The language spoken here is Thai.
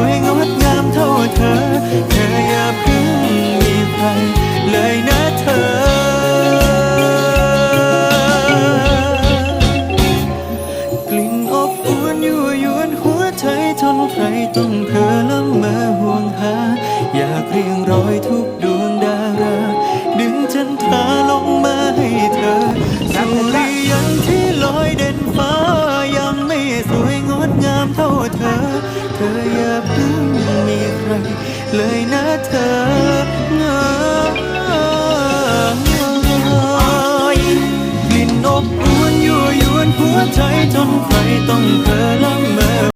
วยงดงามเท่าเธอ เธออย่าเพิ่งมีใครเลยนะเธอ กลิ่นอบอวนอยู่ยวนหัวใจทนใครต้องเพ้อละเมอห่วงหา อยากเรียงรอยทุกดวงดารา ดึงจันทรา เธอ เธออย่าเพิ่งมีใคร เลยนะเธอกลิ่นอบอวนยั่วยวนหัวใจจนใครต้องเผลอละ